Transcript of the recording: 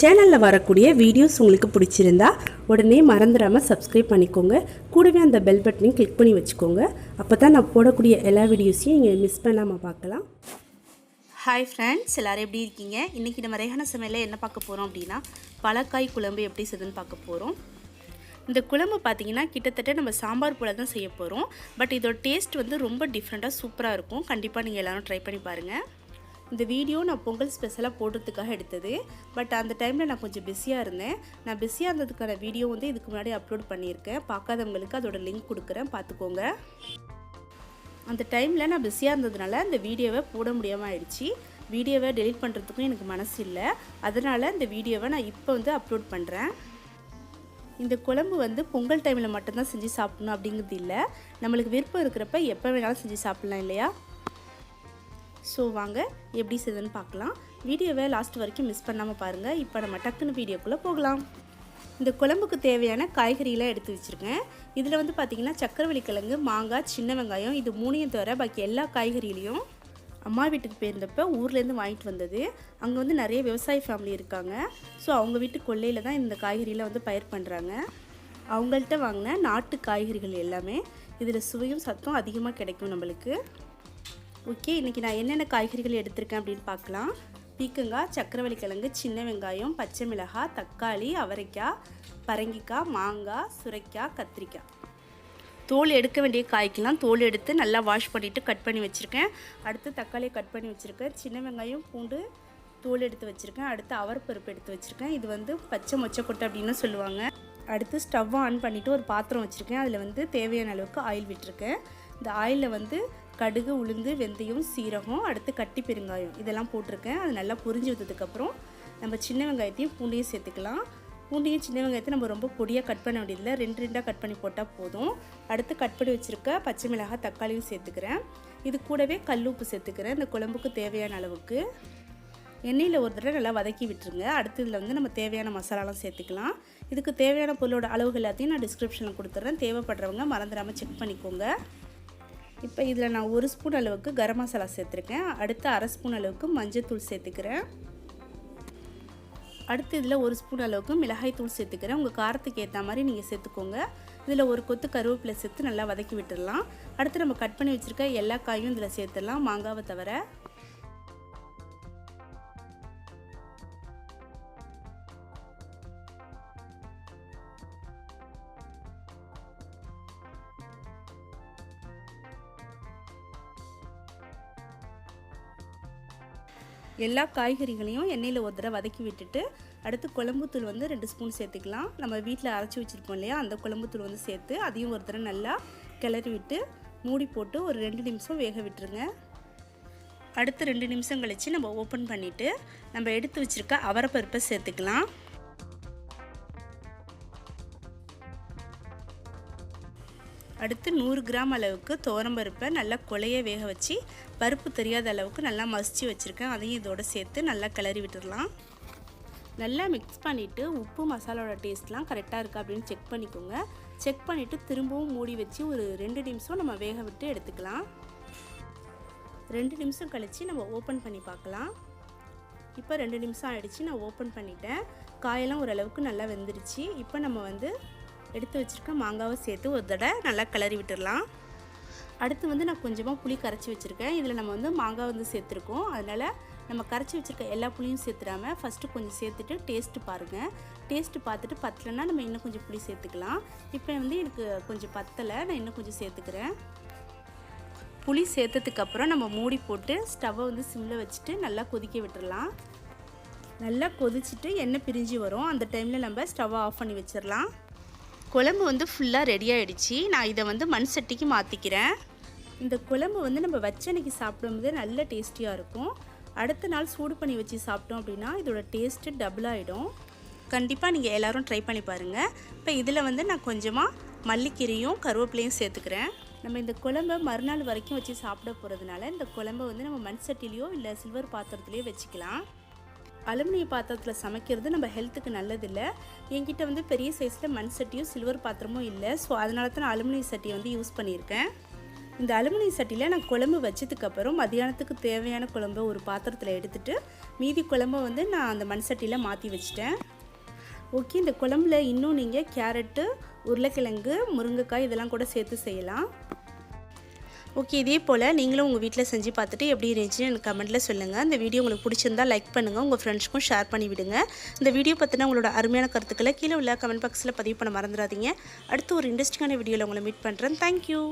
சேனலில் வரக்கூடிய வீடியோஸ் உங்களுக்கு பிடிச்சிருந்தா உடனே மறந்துடாமல் சப்ஸ்கிரைப் பண்ணிக்கோங்க. கூடவே அந்த பெல் பட்டனையும் கிளிக் பண்ணி வச்சுக்கோங்க. அப்போ தான் நான் போடக்கூடிய எல்லா வீடியோஸையும் நீங்கள் மிஸ் பண்ணாமல் பார்க்கலாம். ஹாய் ஃப்ரெண்ட்ஸ் எல்லோரும் எப்படி இருக்கீங்க? இன்றைக்கி நம்ம ரேகன சமையலில் என்ன பார்க்க போகிறோம் அப்படின்னா பழக்காய் குழம்பு எப்படி செய்யுதுன்னு பார்க்க போகிறோம் இந்த குழம்பு பார்த்தீங்கன்னா கிட்டத்தட்ட நம்ம சாம்பார் போல தான் செய்ய போகிறோம் பட் இதோட டேஸ்ட் வந்து ரொம்ப டிஃப்ரெண்ட்டாக சூப்பராக இருக்கும். கண்டிப்பாக நீங்கள் எல்லோரும் ட்ரை பண்ணி பாருங்கள் இந்த வீடியோ நான் பொங்கல் ஸ்பெஷலாக போடுறதுக்காக எடுத்தது. பட் அந்த டைமில் நான் கொஞ்சம் பிஸியாக இருந்தேன். நான் பிஸியாக இருந்ததுக்கான வீடியோ வந்து இதுக்கு முன்னாடி அப்லோட் பண்ணியிருக்கேன். பார்க்காதவங்களுக்கு அதோட லிங்க் கொடுக்குறேன். பார்த்துக்கோங்க. அந்த டைமில் நான் பிஸியாக இருந்ததுனால அந்த வீடியோவை போட முடியாமல் ஆயிடுச்சு. வீடியோவை டெலிட் பண்ணுறதுக்கும் எனக்கு மனசு இல்லை. அதனால் இந்த வீடியோவை நான் இப்போ வந்து அப்லோட் பண்ணுறேன் இந்த குழம்பு வந்து பொங்கல் டைமில் மட்டும்தான் செஞ்சு சாப்பிடணும் அப்படிங்கிறது இல்லை. நம்மளுக்கு விருப்பம் இருக்கிறப்ப எப்போ வேணாலும் செஞ்சு சாப்பிட்லாம் இல்லையா? ஸோ வாங்க எப்படி செய்யுதுன்னு பார்க்கலாம். வீடியோவை லாஸ்ட் வரைக்கும் மிஸ் பண்ணாமல் பாருங்கள் இப்போ நம்ம டக்குன்னு வீடியோக்குள்ளே போகலாம். இந்த குழம்புக்கு தேவையான காய்கறியெலாம் எடுத்து வச்சுருக்கேன். இதில் வந்து பார்த்திங்கன்னா சக்கரவள்ளி கிழங்கு மாங்காய் சின்ன வெங்காயம் இது மூணையும் தவிர பாக்கி எல்லா காய்கறிகளையும் அம்மா வீட்டுக்கு போயிருந்தப்போ ஊர்லேருந்து வாங்கிட்டு வந்தது. அங்கே வந்து நிறைய விவசாய ஃபேமிலி இருக்காங்க. ஸோ அவங்க வீட்டு கொல்லையில் தான் இந்த காய்கறியெலாம் வந்து பயிர் பண்ணுறாங்க அவங்கள்ட்ட வாங்கின நாட்டு காய்கறிகள் எல்லாமே. இதில் சுவையும் சத்தும் அதிகமாக கிடைக்கும் நம்மளுக்கு. ஓகே இன்றைக்கி நான் என்னென்ன காய்கறிகள் எடுத்திருக்கேன் அப்படின்னு பார்க்கலாம். பீக்கங்காய் சக்கரவள்ளி கிழங்கு சின்ன வெங்காயம் பச்சை மிளகாய் தக்காளி அவரைக்காய் பரங்கிக்காய் மாங்காய் சுரைக்காய் கத்திரிக்காய். தோல் எடுக்க வேண்டிய காய்க்கெல்லாம் தோல் எடுத்து நல்லா வாஷ் பண்ணிவிட்டு கட் பண்ணி வச்சுருக்கேன். அடுத்து தக்காளியை கட் பண்ணி வச்சுருக்கேன். சின்ன வெங்காயம் பூண்டு தோல் எடுத்து வச்சுருக்கேன். அடுத்து அவரப்பருப்பு எடுத்து வச்சுருக்கேன். இது வந்து பச்சை மொச்சக்கொட்டை அப்படின்னு சொல்லுவாங்க. அடுத்து ஸ்டவ் ஆன் பண்ணிவிட்டு ஒரு பாத்திரம் வச்சுருக்கேன். அதில் வந்து தேவையான அளவுக்கு ஆயில் விட்டுருக்கேன். இந்த ஆயிலில் வந்து கடுகு உளுந்து வெந்தயம் சீரகம் அடுத்து கட்டி பெருங்காயம். இதெல்லாம் போட்டிருக்கேன். அது நல்லா புரிஞ்சு வந்ததுக்கப்புறம் நம்ம சின்ன வெங்காயத்தையும் பூண்டையும் சேர்த்துக்கலாம். பூண்டையும் சின்ன வெங்காயத்தை நம்ம ரொம்ப பொடியாக கட் பண்ண வேண்டியதில்லை. ரெண்டு ரெண்டாக கட் பண்ணி போட்டால் போதும். அடுத்து கட் பண்ணி வச்சுருக்க பச்சை மிளகாய் தக்காளியும் சேர்த்துக்கிறேன். இது கூடவே கல் உப்பு சேர்த்துக்கிறேன். இந்த குழம்புக்கு தேவையான அளவுக்கு. எண்ணெயில் ஒரு தடவை நல்லா வதக்கி விட்டுருங்க. அடுத்து இதில் வந்து நம்ம தேவையான மசாலாலாம் சேர்த்துக்கலாம். இதுக்கு தேவையான பொருளோட அளவுகள் எல்லாத்தையும் நான் டிஸ்கிரிப்ஷனில் கொடுத்துட்றேன் தேவைப்படுறவங்க மறந்துடாமல் செக் பண்ணிக்கோங்க. இப்போ இதில் நான் ஒரு ஸ்பூன் அளவுக்கு கரம் மசாலா சேர்த்துருக்கேன். அடுத்து அரை ஸ்பூன் அளவுக்கு மஞ்சள்தூள் சேர்த்துக்கிறேன். அடுத்து இதில் ஒரு ஸ்பூன் அளவுக்கு மிளகாய் தூள் சேர்த்துக்கிறேன். உங்கள் காரத்துக்கு ஏற்ற மாதிரி நீங்கள் சேர்த்துக்கோங்க. இதில் ஒரு கொத்து கருவேப்பிலை சேர்த்து நல்லா வதக்கி விட்டுடலாம். அடுத்து நம்ம கட் பண்ணி வச்சுருக்க எல்லா காயும் இதில் சேர்த்துடலாம். மாங்காவை தவிர எல்லா காய்கறிகளையும் எண்ணெயில் ஒரு தடவை வதக்கி விட்டுட்டு அடுத்து குழம்புத்தூள் வந்து ரெண்டு ஸ்பூன் சேர்த்துக்கலாம். நம்ம வீட்டில் அரைச்சி வச்சுருப்போம் இல்லையா? அந்த குழம்புத்தூள் வந்து சேர்த்து அதையும் ஒரு தடவை நல்லா கிளறி விட்டு மூடி போட்டு ஒரு ரெண்டு நிமிஷம் வேக விட்டுருங்க. அடுத்து ரெண்டு நிமிஷம் கழித்து நம்ம ஓப்பன் பண்ணிவிட்டு நம்ம எடுத்து வச்சுருக்க அவரப்பருப்பை சேர்த்துக்கலாம். அடுத்து நூறு கிராம் அளவுக்கு துவரம்பருப்பை நல்லா கொலைய வேக வச்சு பருப்பு தெரியாத அளவுக்கு நல்லா மசிச்சு வச்சுருக்கேன். அதையும் இதோட சேர்த்து நல்லா கிளறி விட்டுடலாம். நல்லா மிக்ஸ் பண்ணிவிட்டு உப்பு மசாலாவோட டேஸ்ட்லாம் கரெக்டாக இருக்கா அப்படின்னு செக் பண்ணிக்கோங்க. செக் பண்ணிவிட்டு திரும்பவும் மூடி வச்சு ஒரு ரெண்டு நிமிஷம் நம்ம வேக விட்டு எடுத்துக்கலாம். ரெண்டு நிமிஷம் கழித்து நம்ம ஓப்பன் பண்ணி பார்க்கலாம். இப்போ ரெண்டு நிமிஷம் ஆகிடுச்சு நான் ஓப்பன் பண்ணிட்டேன். காயெல்லாம் ஓரளவுக்கு நல்லா வெந்துருச்சு. இப்போ நம்ம வந்து எடுத்து வச்சுருக்க மாங்காவை சேர்த்து ஒரு தடவை நல்லா கிளறி விட்டுடலாம். அடுத்து வந்து நான் கொஞ்சமாக புளி கரைச்சி வச்சுருக்கேன். இதில் நம்ம வந்து மாங்காய் வந்து சேர்த்துருக்கோம். அதனால் நம்ம கரைச்சி வச்சுருக்க எல்லா புளியும் சேர்த்துடாம ஃபஸ்ட்டு கொஞ்சம் சேர்த்துட்டு டேஸ்ட்டு பாருங்கள் டேஸ்ட்டு பார்த்துட்டு பத்தலைன்னா நம்ம இன்னும் கொஞ்சம் புளி சேர்த்துக்கலாம். இப்போ வந்து எனக்கு கொஞ்சம் பத்தலை நான் இன்னும் கொஞ்சம் சேர்த்துக்கிறேன். புளி சேர்த்ததுக்கப்புறம் நம்ம மூடி போட்டு ஸ்டவ்வை வந்து சிம்மில் வச்சுட்டு நல்லா கொதிக்க விட்டுடலாம் நல்லா கொதிச்சுட்டு எண்ணெய் பிரிஞ்சு வரும். அந்த டைமில் நம்ம ஸ்டவ்வை ஆஃப் பண்ணி வச்சிடலாம். குழம்பு வந்து ஃபுல்லாக ரெடி ஆகிடுச்சு நான் இதை வந்து மண் சட்டிக்கு மாற்றிக்கிறேன் இந்த குழம்பு வந்து நம்ம வச்சனைக்கு சாப்பிடும்போது நல்ல டேஸ்டியாக இருக்கும். அடுத்த நாள் சூடு பண்ணி வச்சு சாப்பிட்டோம் அப்படின்னா இதோட டேஸ்ட்டு டபுள் ஆகிடும் கண்டிப்பாக நீங்கள் எல்லோரும் ட்ரை பண்ணி பாருங்கள் இப்போ இதில் வந்து நான் கொஞ்சமாக மல்லிக்கீரையும் கருவேப்பிலையும் சேர்த்துக்கிறேன். நம்ம இந்த குழம்பை மறுநாள் வரைக்கும் வச்சு சாப்பிட போகிறதுனால இந்த குழம்பை வந்து நம்ம மண் சட்டிலையோ இல்லை சில்வர் பாத்திரத்துலையோ வச்சுக்கலாம். அலுமினிய பாத்திரத்தில் சமைக்கிறது நம்ம ஹெல்த்துக்கு நல்லதில்லை. என்கிட்ட வந்து பெரிய சைஸில் மண் சட்டியும் சில்வர் பாத்திரமும் இல்லை. ஸோ அதனால தான் நான் அலுமினிய சட்டியை வந்து யூஸ் பண்ணியிருக்கேன். இந்த அலுமினிய சட்டியில் நான் குழம்பு வச்சதுக்கப்புறம் மதியானத்துக்கு தேவையான குழம்பு ஒரு பாத்திரத்தில் எடுத்துகிட்டு மீதி குழம்பை வந்து நான் அந்த மண் சட்டியில் மாற்றி வச்சிட்டேன். ஓகே இந்த குழம்புல இன்னும் நீங்கள் கேரட்டு உருளைக்கிழங்கு முருங்கைக்காய் இதெல்லாம் கூட சேர்த்து செய்யலாம். ஓகே இதே போல் நீங்களும் உங்கள் வீட்டில் செஞ்சு பார்த்துட்டு எப்படி இருந்துச்சுன்னு எனக்கு கமெண்ட்டில் சொல்லுங்கள் இந்த வீடியோ உங்களுக்கு பிடிச்சிருந்தா லைக் பண்ணுங்கள் உங்கள் ஃப்ரெண்ட்ஸ்க்கும் ஷேர் பண்ணி விடுங்க. இந்த வீடியோ பற்றின உங்களோட அருமையான கருத்துக்களை கீழே உள்ள கமெண்ட் பாக்ஸில் பதிவு பண்ண மறந்துடாதீங்க. அடுத்து ஒரு இன்ட்ரெஸ்டிங்கான வீடியோவில் உங்களை மீட் பண்ணுறேன் தேங்க்யூ